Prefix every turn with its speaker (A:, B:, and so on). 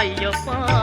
A: Ayyappa